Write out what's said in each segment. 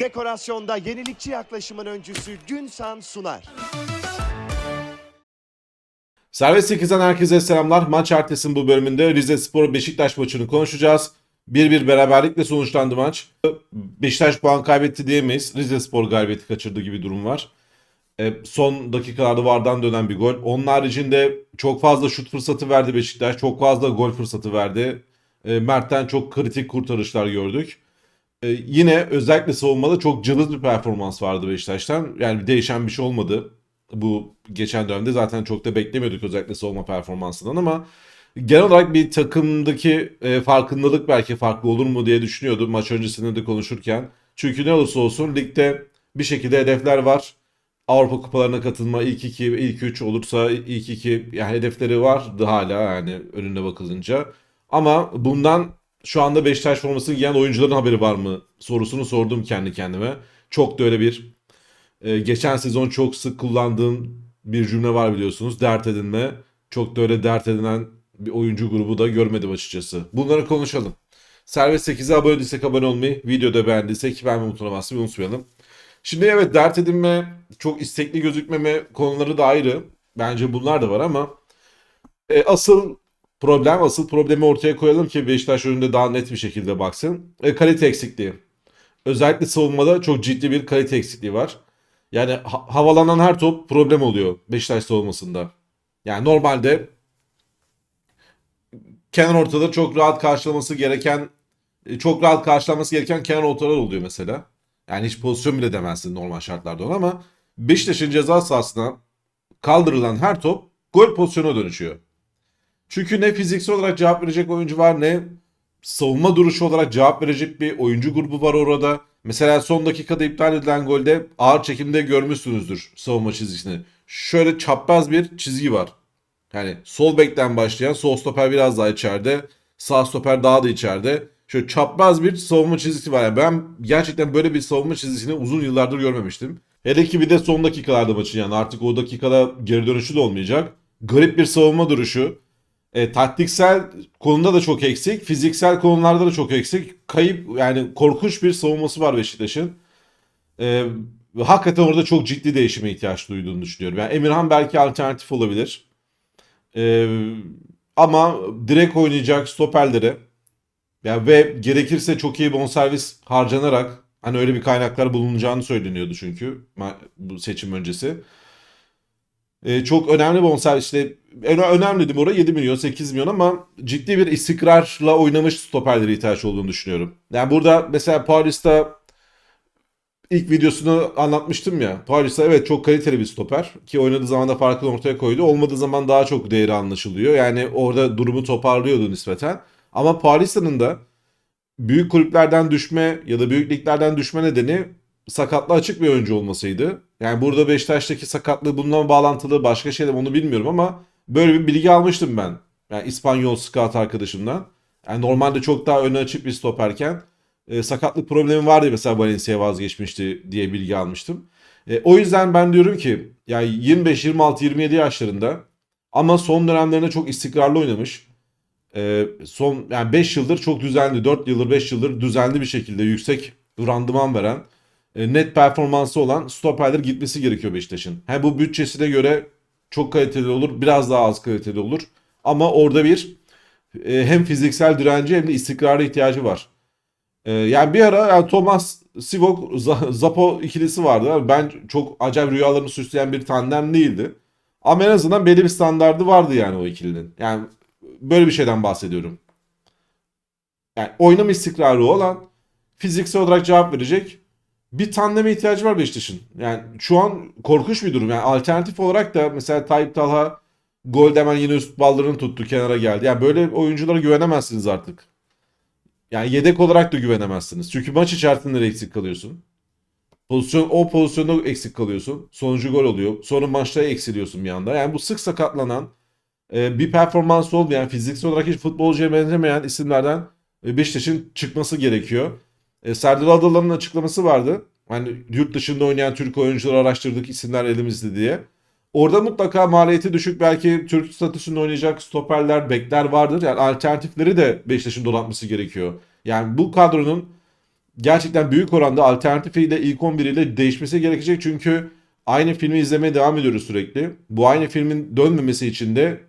Dekorasyonda yenilikçi yaklaşımın öncüsü Günsan sunar. Servet 8'den herkese selamlar. Maç ertesinin bu bölümünde Rize Spor Beşiktaş maçını konuşacağız. 1-1 beraberlikle sonuçlandı maç. Beşiktaş puan kaybetti diyemeyiz. Rize Spor galibiyeti kaçırdığı gibi durum var. E, son dakikalarda vardan dönen bir gol. Onun haricinde çok fazla şut fırsatı verdi Beşiktaş. Çok fazla gol fırsatı verdi. E, Mert'ten çok kritik kurtarışlar gördük. E, yine özellikle savunmada çok cılız bir performans vardı Beşiktaş'tan. Yani değişen bir şey olmadı. Bu geçen dönemde zaten çok da beklemiyorduk özellikle savunma performansından ama genel olarak bir takımdaki e, farkındalık belki farklı olur mu diye düşünüyordum maç öncesinde de konuşurken. Çünkü ne olursa olsun ligde bir şekilde hedefler var. Avrupa kupalarına katılma ilk iki, ilk üç olursa ilk iki yani hedefleri vardı hala yani önüne bakılınca. Ama bundan şu anda Beşiktaş formasını giyen oyuncuların haberi var mı sorusunu sordum kendi kendime. Çok da öyle bir e, geçen sezon çok sık kullandığım bir cümle var biliyorsunuz. Dert edinme. Çok da öyle dert edinen bir oyuncu grubu da görmedim açıkçası. Bunları konuşalım. Servet 8'e abone değilsek abone olmayı, videoda beğendiysek beğenme butonuna basmayı unutmayalım. Şimdi evet dert edinme, çok istekli gözükmeme konuları da ayrı. Bence bunlar da var ama e, asıl problem, asıl problemi ortaya koyalım ki Beşiktaş önünde daha net bir şekilde baksın. E, kalite eksikliği. Özellikle savunmada çok ciddi bir kalite eksikliği var. Yani ha- havalanan her top problem oluyor Beşiktaş savunmasında. Yani normalde kenar ortada çok rahat karşılaması gereken e, çok rahat karşılanması gereken kenar ortalar oluyor mesela. Yani hiç pozisyon bile demezsin normal şartlarda ona ama Beşiktaş'ın ceza sahasına kaldırılan her top gol pozisyonuna dönüşüyor. Çünkü ne fiziksel olarak cevap verecek oyuncu var ne savunma duruşu olarak cevap verecek bir oyuncu grubu var orada. Mesela son dakikada iptal edilen golde ağır çekimde görmüşsünüzdür savunma çizgisini. Şöyle çapraz bir çizgi var. Yani sol bekten başlayan sol stoper biraz daha içeride. Sağ stoper daha da içeride. Şöyle çapraz bir savunma çizgisi var. Yani ben gerçekten böyle bir savunma çizgisini uzun yıllardır görmemiştim. Hele ki bir de son dakikalarda maçın yani artık o dakikada geri dönüşü de olmayacak. Garip bir savunma duruşu. E, taktiksel konuda da çok eksik. Fiziksel konularda da çok eksik. Kayıp yani korkunç bir savunması var Beşiktaş'ın. E, hakikaten orada çok ciddi değişime ihtiyaç duyduğunu düşünüyorum. Yani Emirhan belki alternatif olabilir. E, ama direkt oynayacak stoperleri yani ve gerekirse çok iyi bonservis harcanarak hani öyle bir kaynaklar bulunacağını söyleniyordu çünkü bu seçim öncesi. E, çok önemli bonservis işte önemli dedim orada 7 milyon 8 milyon ama ciddi bir istikrarla oynamış stoperlere ihtiyaç olduğunu düşünüyorum. Yani burada mesela Paris'te ilk videosunu anlatmıştım ya. Paris'te evet çok kaliteli bir stoper ki oynadığı zaman da farkını ortaya koydu. Olmadığı zaman daha çok değeri anlaşılıyor. Yani orada durumu toparlıyordu nispeten. Ama Paris'in de büyük kulüplerden düşme ya da büyük liglerden düşme nedeni sakatlığı açık bir oyuncu olmasıydı. Yani burada Beşiktaş'taki sakatlığı bununla bağlantılı başka şeyler onu bilmiyorum ama böyle bir bilgi almıştım ben. Yani İspanyol scout arkadaşımdan. Yani normalde çok daha öne açık bir stoperken e, sakatlık problemi vardı mesela Valencia vazgeçmişti diye bilgi almıştım. E, o yüzden ben diyorum ki yani 25, 26, 27 yaşlarında ama son dönemlerinde çok istikrarlı oynamış. E, son yani 5 yıldır çok düzenli, 4 yıldır 5 yıldır düzenli bir şekilde yüksek randıman veren net performansı olan stoperler gitmesi gerekiyor Beşiktaş'ın. Hem bu bütçesine göre çok kaliteli olur, biraz daha az kaliteli olur. Ama orada bir e, hem fiziksel direnci hem de istikrara ihtiyacı var. E, yani bir ara yani Thomas Sivok Zapo ikilisi vardı. Ben çok acayip rüyalarını süsleyen bir tandem değildi. Ama en azından belli bir standardı vardı yani o ikilinin. Yani böyle bir şeyden bahsediyorum. Yani oynama istikrarı olan, fiziksel olarak cevap verecek bir tandeme ihtiyacı var Beşiktaş'ın. Yani şu an korkunç bir durum. Yani alternatif olarak da mesela Tayyip Talha golde hemen yine üst ballarını tuttu kenara geldi. Yani böyle oyunculara güvenemezsiniz artık. Yani yedek olarak da güvenemezsiniz. Çünkü maç içerisinde de eksik kalıyorsun. Pozisyon, o pozisyonda eksik kalıyorsun. Sonucu gol oluyor. Sonra maçta eksiliyorsun bir anda. Yani bu sık sakatlanan, e, bir performans olmayan, fiziksel olarak hiç futbolcuya benzemeyen isimlerden e, Beşiktaş'ın çıkması gerekiyor. E, Serdar Adalı'nın açıklaması vardı. Hani yurt dışında oynayan Türk oyuncuları araştırdık isimler elimizde diye. Orada mutlaka maliyeti düşük belki Türk statüsünde oynayacak stoperler, bekler vardır. Yani alternatifleri de Beşiktaş'ın donatması gerekiyor. Yani bu kadronun gerçekten büyük oranda alternatifiyle ilk 11 ile değişmesi gerekecek. Çünkü aynı filmi izlemeye devam ediyoruz sürekli. Bu aynı filmin dönmemesi için de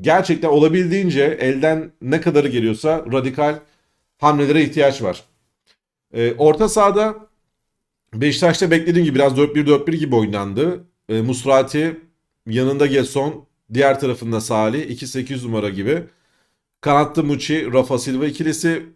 gerçekten olabildiğince elden ne kadarı geliyorsa radikal hamlelere ihtiyaç var. Ee, orta sahada Beşiktaş'ta beklediğim gibi biraz 4-1-4-1 gibi oynandı. Ee, Musrati yanında Gerson, diğer tarafında Salih 2-8 numara gibi. Kanatta Muçi, Rafa Silva ikilisi.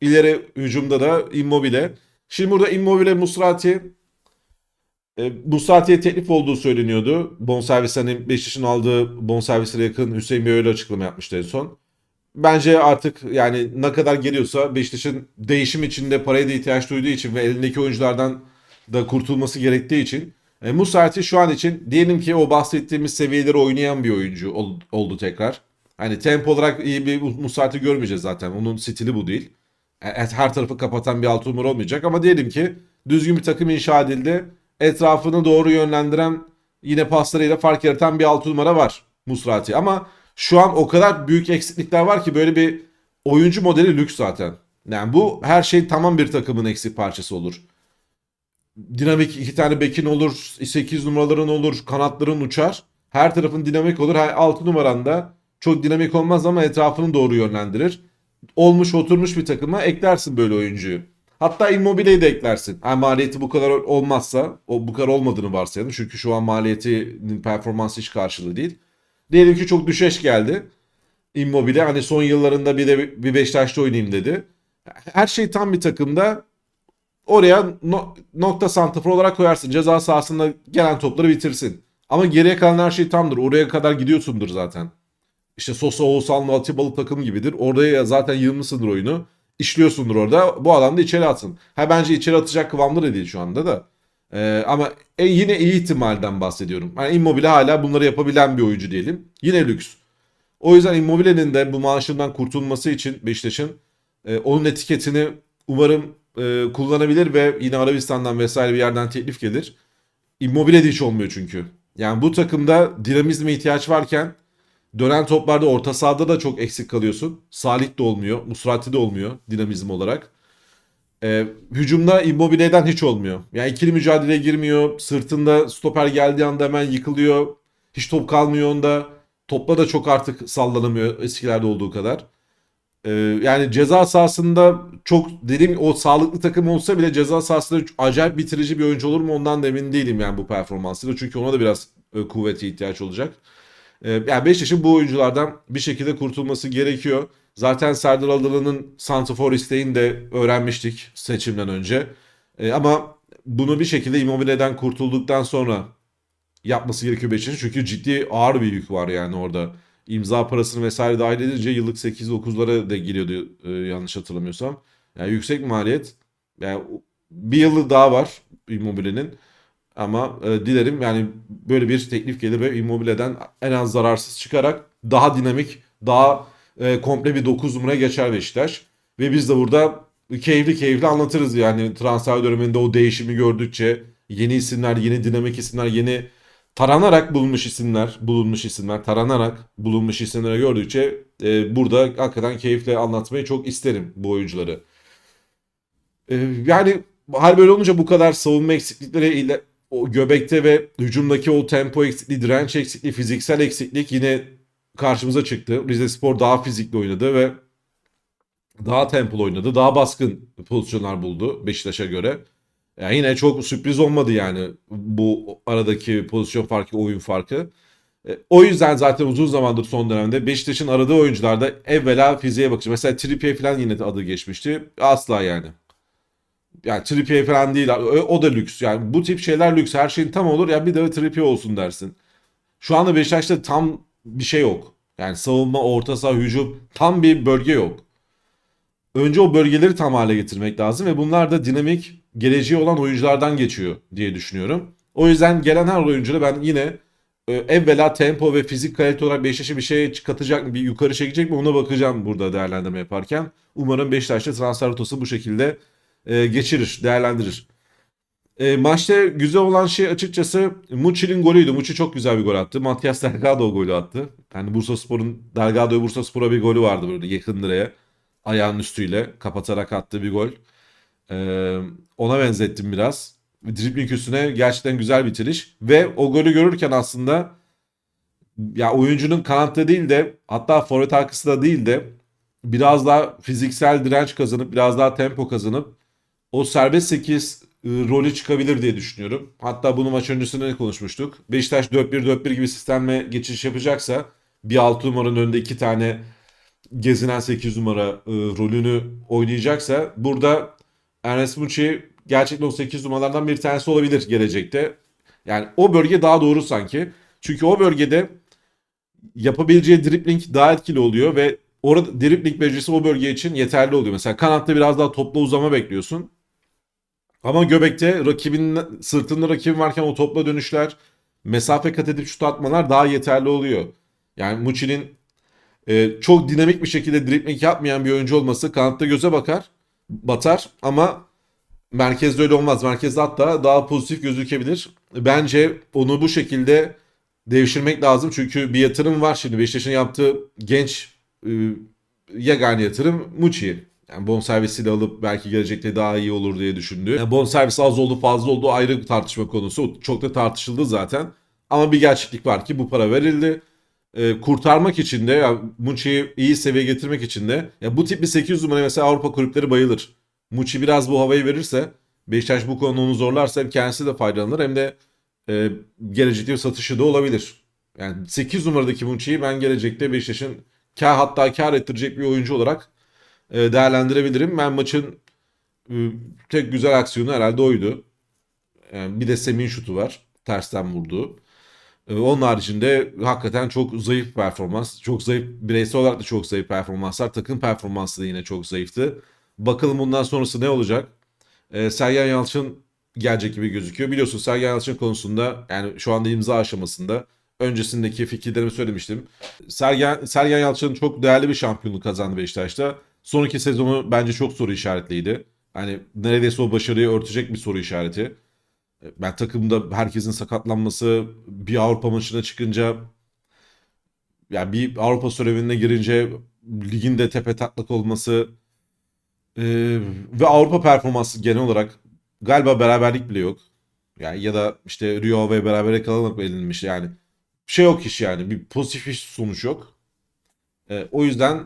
İleri hücumda da Immobile. Şimdi burada Immobile, Musrati e, Musrati'ye teklif olduğu söyleniyordu. Bonservis hani Beşiktaş'ın aldığı bonservisine yakın Hüseyin Bey öyle açıklama yapmıştı en son. Bence artık yani ne kadar geliyorsa Beşiktaş'ın değişim içinde paraya da ihtiyaç duyduğu için ve elindeki oyunculardan da kurtulması gerektiği için e, Musrati şu an için diyelim ki o bahsettiğimiz seviyeleri oynayan bir oyuncu ol- oldu tekrar. Hani tempo olarak iyi bir Musrati görmeyeceğiz zaten. Onun stili bu değil. E, her tarafı kapatan bir altı numara olmayacak ama diyelim ki düzgün bir takım inşa edildi. Etrafını doğru yönlendiren yine paslarıyla fark yaratan bir altı numara var Musrati. Ama şu an o kadar büyük eksiklikler var ki böyle bir oyuncu modeli lüks zaten. Yani bu her şey tamam bir takımın eksik parçası olur. Dinamik iki tane bekin olur, 8 numaraların olur, kanatların uçar. Her tarafın dinamik olur. 6 numaranda çok dinamik olmaz ama etrafını doğru yönlendirir. Olmuş oturmuş bir takıma eklersin böyle oyuncuyu. Hatta Immobile'yi de eklersin. Yani maliyeti bu kadar olmazsa, o bu kadar olmadığını varsayalım. Çünkü şu an maliyetinin performansı hiç karşılığı değil. Diyelim ki çok düşeş geldi. Immobile hani son yıllarında bir de bir Beşiktaş'ta oynayayım dedi. Her şey tam bir takımda oraya no- nokta santrafor olarak koyarsın. Ceza sahasında gelen topları bitirsin. Ama geriye kalan her şey tamdır. Oraya kadar gidiyorsundur zaten. İşte Sosa, Oğuzhanlı, Atibalı takım gibidir. Oraya zaten yığılmışsındır oyunu. İşliyorsundur orada. Bu adam da içeri atsın. Ha bence içeri atacak kıvamda da değil şu anda da. Ee, ama e, yine iyi ihtimalden bahsediyorum. Yani Immobile hala bunları yapabilen bir oyuncu diyelim. Yine lüks. O yüzden Immobile'nin de bu maaşından kurtulması için Beşiktaş'ın e, onun etiketini umarım e, kullanabilir ve yine Arabistan'dan vesaire bir yerden teklif gelir. Immobile de hiç olmuyor çünkü. Yani bu takımda dinamizme ihtiyaç varken dönen toplarda orta sahada da çok eksik kalıyorsun. Salih de olmuyor, Musrati de olmuyor dinamizm olarak. Ee, hücumda Immobile'den hiç olmuyor. Yani ikili mücadeleye girmiyor. Sırtında stoper geldiği anda hemen yıkılıyor. Hiç top kalmıyor onda. Topla da çok artık sallanamıyor eskilerde olduğu kadar. Ee, yani ceza sahasında çok dediğim o sağlıklı takım olsa bile ceza sahasında acayip bitirici bir oyuncu olur mu ondan da emin değilim yani bu performansıyla. Çünkü ona da biraz e, kuvvete ihtiyaç olacak. Ee, yani Beşiktaş'ın bu oyunculardan bir şekilde kurtulması gerekiyor. Zaten Serdar Adalı'nın Santrafor isteğini de öğrenmiştik seçimden önce. Ee, ama bunu bir şekilde Immobile'den kurtulduktan sonra yapması gerekiyor Beşiktaş'ın. Çünkü ciddi ağır bir yük var yani orada. İmza parasını vesaire dahil edince yıllık 8-9'lara da giriyordu e, yanlış hatırlamıyorsam. Yani yüksek maliyet. Yani bir yılı daha var Immobile'nin. Ama e, dilerim yani böyle bir teklif gelir ve Immobile'den en az zararsız çıkarak daha dinamik, daha e, komple bir 9 numara geçer Beşiktaş. Ve biz de burada keyifli keyifli anlatırız yani transfer döneminde o değişimi gördükçe yeni isimler, yeni dinamik isimler, yeni taranarak bulunmuş isimler, bulunmuş isimler, taranarak bulunmuş isimleri gördükçe e, burada hakikaten keyifle anlatmayı çok isterim bu oyuncuları. E, yani hal böyle olunca bu kadar savunma eksiklikleri ile o göbekte ve hücumdaki o tempo eksikliği, direnç eksikliği, fiziksel eksiklik yine karşımıza çıktı. Rize Spor daha fizikli oynadı ve daha tempolu oynadı. Daha baskın pozisyonlar buldu Beşiktaş'a göre. Yani yine çok sürpriz olmadı yani bu aradaki pozisyon farkı, oyun farkı. E, O yüzden zaten uzun zamandır son dönemde Beşiktaş'ın aradığı oyuncularda evvela fiziğe bakışı. Mesela Trippier falan yine adı geçmişti. Asla yani. Yani Trippier falan değil. O, da lüks. Yani bu tip şeyler lüks. Her şeyin tam olur. Ya bir de Trippier olsun dersin. Şu anda Beşiktaş'ta tam bir şey yok. Yani savunma, orta saha, hücum tam bir bölge yok. Önce o bölgeleri tam hale getirmek lazım ve bunlar da dinamik, geleceği olan oyunculardan geçiyor diye düşünüyorum. O yüzden gelen her oyuncuda ben yine e, evvela tempo ve fizik kalite olarak Beşiktaş'a bir şey katacak mı, bir yukarı çekecek mi ona bakacağım burada değerlendirme yaparken. Umarım Beşiktaş'ta transfer rotası bu şekilde e, geçirir, değerlendirir. E, maçta güzel olan şey açıkçası Muçi'nin golüydü. Muçi çok güzel bir gol attı. Matias Delgado golü attı. Yani Bursaspor'un Delgado'ya Bursaspor'a bir golü vardı böyle yakın direğe. Ayağının üstüyle kapatarak attığı bir gol. Ee, ona benzettim biraz. Dribbling üstüne gerçekten güzel bitiriş. Ve o golü görürken aslında ya oyuncunun kanatta değil de hatta forvet arkası da değil de biraz daha fiziksel direnç kazanıp biraz daha tempo kazanıp o serbest 8 e, rolü çıkabilir diye düşünüyorum. Hatta bunu maç öncesinde de konuşmuştuk. Beşiktaş 4-1-4-1 gibi sistemle geçiş yapacaksa bir 6 numaranın önünde iki tane gezinen 8 numara e, rolünü oynayacaksa burada Ernest Muçi gerçekten o 8 numaralardan bir tanesi olabilir gelecekte. Yani o bölge daha doğru sanki. Çünkü o bölgede yapabileceği dribbling daha etkili oluyor ve orada dribbling becerisi o bölge için yeterli oluyor. Mesela kanatta biraz daha topla uzama bekliyorsun. Ama göbekte rakibin sırtında rakibin varken o topla dönüşler, mesafe kat edip şut atmalar daha yeterli oluyor. Yani Muçi'nin e, çok dinamik bir şekilde dribbling yapmayan bir oyuncu olması kanatta göze bakar, batar ama merkezde öyle olmaz. Merkezde hatta daha pozitif gözükebilir. Bence onu bu şekilde devşirmek lazım. Çünkü bir yatırım var şimdi. Beşiktaş'ın yaptığı genç e, yegane yatırım Muçi. Yani bonservisiyle alıp belki gelecekte daha iyi olur diye düşündü. Yani bonservisi az oldu fazla oldu ayrı bir tartışma konusu. Çok da tartışıldı zaten. Ama bir gerçeklik var ki bu para verildi. E, kurtarmak için de ya, Muçi'yi iyi seviyeye getirmek için de ya bu tip bir 800 numara mesela Avrupa kulüpleri bayılır. Muçi biraz bu havayı verirse Beşiktaş bu konuda onu zorlarsa hem kendisi de faydalanır hem de e, gelecekte bir satışı da olabilir. Yani 8 numaradaki Muçi'yi ben gelecekte Beşiktaş'ın kar hatta kar ettirecek bir oyuncu olarak değerlendirebilirim. Ben maçın e, tek güzel aksiyonu herhalde oydu. Yani bir de Semih'in şutu var. Tersten vurduğu. E, Onun haricinde hakikaten çok zayıf performans. Çok zayıf bireysel olarak da çok zayıf performanslar. Takım performansı da yine çok zayıftı. Bakalım bundan sonrası ne olacak? E, Sergen Yalçın gelecek gibi gözüküyor. Biliyorsun Sergen Yalçın konusunda yani şu anda imza aşamasında öncesindeki fikirlerimi söylemiştim. Sergen, Sergen Yalçın çok değerli bir şampiyonluk kazandı Beşiktaş'ta. Sonraki sezonu bence çok soru işaretliydi. Hani neredeyse o başarıyı örtecek bir soru işareti. Ben takımda herkesin sakatlanması, bir Avrupa maçına çıkınca yani bir Avrupa surevine girince liginde tepe taklak olması e, ve Avrupa performansı genel olarak galiba beraberlik bile yok. Yani ya da işte Rio ve berabere kalarak elinmiş yani. Şey yok iş yani bir pozitif iş sonuç yok. E, o yüzden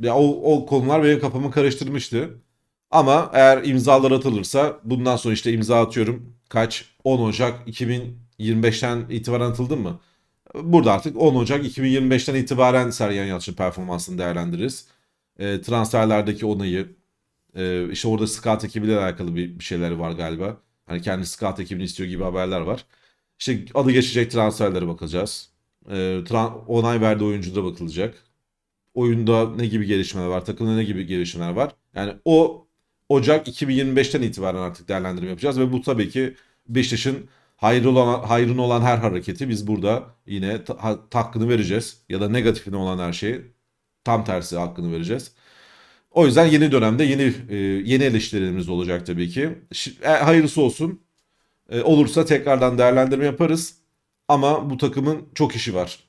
ya o, o konular benim kafamı karıştırmıştı. Ama eğer imzalar atılırsa bundan sonra işte imza atıyorum. Kaç? 10 Ocak 2025'ten itibaren atıldı mı? Burada artık 10 Ocak 2025'ten itibaren Sergen Yalçın performansını değerlendiririz. E, transferlerdeki onayı, e, işte orada scout ekibiyle alakalı bir, bir şeyler var galiba. Hani kendi scout ekibini istiyor gibi haberler var. İşte adı geçecek transferlere bakacağız. E, tran- onay verdiği oyuncuda bakılacak oyunda ne gibi gelişmeler var, takımda ne gibi gelişmeler var. Yani o Ocak 2025'ten itibaren artık değerlendirme yapacağız ve bu tabii ki Beşiktaş'ın hayrı olan, hayrına olan her hareketi biz burada yine ta- ha- hakkını vereceğiz. Ya da negatifine olan her şeyi tam tersi hakkını vereceğiz. O yüzden yeni dönemde yeni e, yeni eleştirilerimiz olacak tabii ki. Şi- e, hayırlısı olsun. E, olursa tekrardan değerlendirme yaparız. Ama bu takımın çok işi var.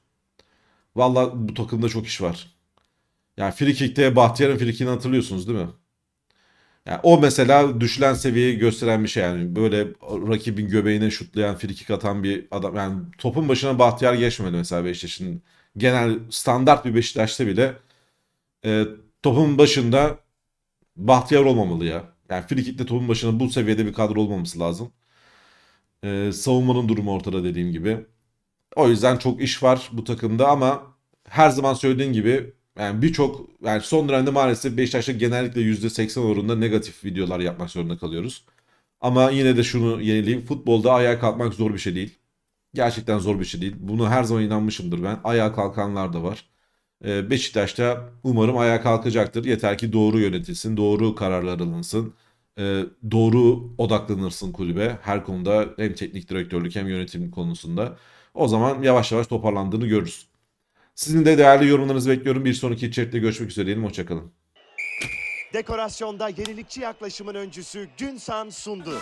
Vallahi bu takımda çok iş var. Yani Frikik'te Bahtiyar'ın Frikik'ini hatırlıyorsunuz değil mi? Yani o mesela düşülen seviyeyi gösteren bir şey yani. Böyle rakibin göbeğine şutlayan, frikik atan bir adam. Yani topun başına Bahtiyar geçmedi mesela Beşiktaş'ın. Genel standart bir Beşiktaş'ta bile e, topun başında Bahtiyar olmamalı ya. Yani frikikte topun başına bu seviyede bir kadro olmaması lazım. E, savunmanın durumu ortada dediğim gibi. O yüzden çok iş var bu takımda ama her zaman söylediğim gibi yani birçok yani son dönemde maalesef Beşiktaş'ta genellikle %80 oranında negatif videolar yapmak zorunda kalıyoruz. Ama yine de şunu yenileyim. Futbolda ayağa kalkmak zor bir şey değil. Gerçekten zor bir şey değil. Bunu her zaman inanmışımdır ben. Ayağa kalkanlar da var. Ee, Beşiktaş'ta umarım ayağa kalkacaktır. Yeter ki doğru yönetilsin, doğru kararlar alınsın. Ee, doğru odaklanırsın kulübe. Her konuda hem teknik direktörlük hem yönetim konusunda. O zaman yavaş yavaş toparlandığını görürüz. Sizin de değerli yorumlarınızı bekliyorum. Bir sonraki içerikte görüşmek üzere diyelim. Hoşçakalın. Dekorasyonda yenilikçi yaklaşımın öncüsü Günsan sundu.